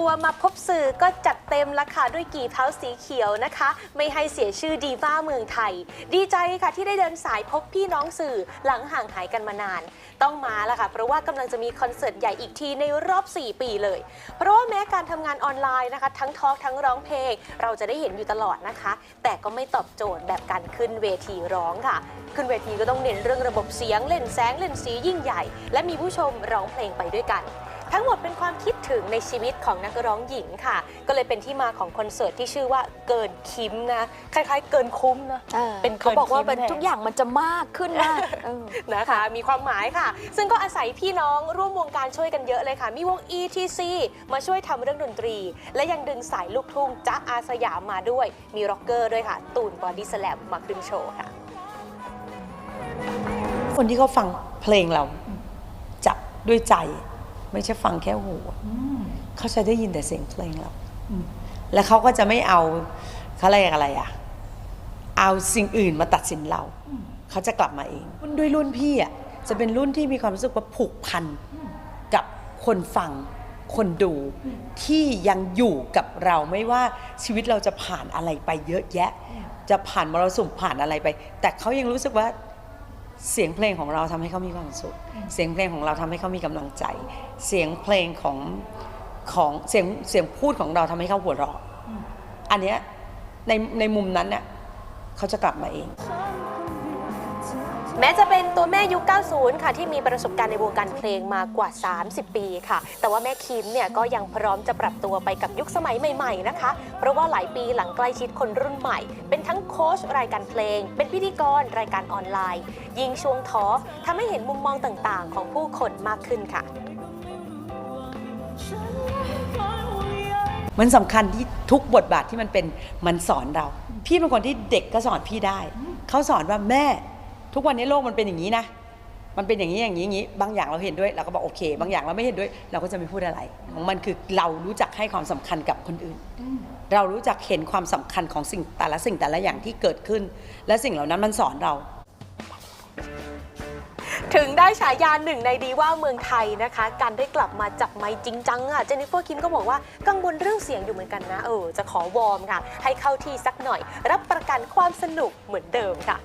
ตัวมาพบสื่อก็จัดเต็มราคาด้วยกี่เท้าสีเขียวนะคะ ไม่ให้เสียชื่อดีว่าเมืองไทย ดีใจค่ะที่ได้เดินสายพบพี่น้องสื่อหลังห่างหายกันมานาน ต้องมาล้วค่ะ เพราะว่ากำลังจะมีคอนเสิร์ตใหญ่อีกทีในรอบ 4 ปีเลย เพราะว่าแม้การทำงานออนไลน์นะคะ ทั้งทอล์กทั้งร้องเพลง เราจะได้เห็นอยู่ตลอดนะคะ แต่ก็ไม่ตอบโจทย์แบบการขึ้นเวทีร้องค่ะ ขึ้นเวทีก็ต้องเน้นเรื่องระบบเสียงเล่นแสงเล่นสียิ่งใหญ่ และมีผู้ชมร้องเพลงไปด้วยกัน ทั้งหมดเป็นความคิดถึงในชีวิตของนักร้องหญิงค่ะ ก็เลยเป็นที่มาของคอนเสิร์ตที่ชื่อว่าเกินคิมนะ คล้ายๆ เกินคุ้มนะเป็นเขาบอกว่าเกินคิดเป็นแน่ทุกอย่างมันจะมากขึ้นมากเออ นะคะ มีความหมายค่ะ ซึ่งก็อาศัยพี่น้องร่วมวงการช่วยกันเยอะเลยค่ะ มีวง ETC มาช่วยทำเรื่องดนตรี และยังดึงสายลูกทุ่งจ๊ะอาสยามมาด้วย มีร็อกเกอร์ด้วยค่ะ ตูนบอดี้สแลมมาขึ้นโชว์ค่ะ คนที่เขาฟังเพลงเราจับด้วยใจ ไม่ใช่ฟังแค่หูเขาจะได้ยินแต่เสียงเพลงเราแล้วเขาก็จะไม่เอาเขาเรียกอะไรอะเอาสิ่งอื่นมาตัดสินเราเขาจะกลับมาเองรุ่นด้วยรุ่นพี่อะจะเป็นรุ่นที่มีความรู้สึกว่าผูกพันกับคนฟังคนดูที่ยังอยู่กับเราไม่ว่าชีวิตเราจะผ่านอะไรไปเยอะแยะ จะผ่านมรสุมผ่านอะไรไป แต่เขายังรู้สึกว่า เสียงเพลงของเราทำให้เขามีความสุข เสียงเพลงของเราทำให้เขามีกำลังใจ เสียงเพลงของของเสียงเสียงพูดของเราทำให้เขาหัวเราะอันเนี้ยในในมุมนั้นเนี่ยเขาจะกลับมาเอง แม้จะเป็นตัวแม่ยุค 90 ค่ะ ที่มีประสบการณ์ในวงการเพลงมากว่า 30 ปีค่ะ แต่ว่าแม่คิมเนี่ยก็ยังพร้อมจะปรับตัวไปกับยุคสมัยใหม่ๆนะคะ เพราะว่าหลายปีหลังใกล้ชิดคนรุ่นใหม่ เป็นทั้งโค้ชรายการเพลง เป็นพิธีกรรายการออนไลน์ ยิงช่วงท้อทำให้เห็นมุมมองต่างๆ ของผู้คนมากขึ้นค่ะ มันสำคัญที่ทุกบทบาทที่มันเป็นมันสอนเรา พี่เป็นคนที่เด็กก็สอนพี่ได้ เขาสอนว่าแม่ ทุกวันนี้โลกมันเป็นอย่างนี้นะ มันเป็นอย่างนี้อย่างนี้อย่างนี้ บางอย่างเราเห็นด้วยเราก็บอกโอเค บางอย่างเราไม่เห็นด้วย เราก็จะไม่พูดอะไร ของมันคือเรารู้จักให้ความสำคัญกับคนอื่น เรารู้จักเห็นความสำคัญของสิ่งแต่ละสิ่งแต่ละอย่างที่เกิดขึ้น และสิ่งเหล่านั้นมันสอนเราถึงได้ฉายาหนึ่งในดีว่าเมืองไทยนะคะ การได้กลับมาจับไมค์จริงจังอะเจนนิเฟอร์คิมก็บอกว่ากังวลเรื่องเสียงอยู่เหมือนกันนะ เออ จะขอวอร์มค่ะ ให้เข้าที่สักหน่อย รับประกันความสนุกเหมือนเดิมค่ะ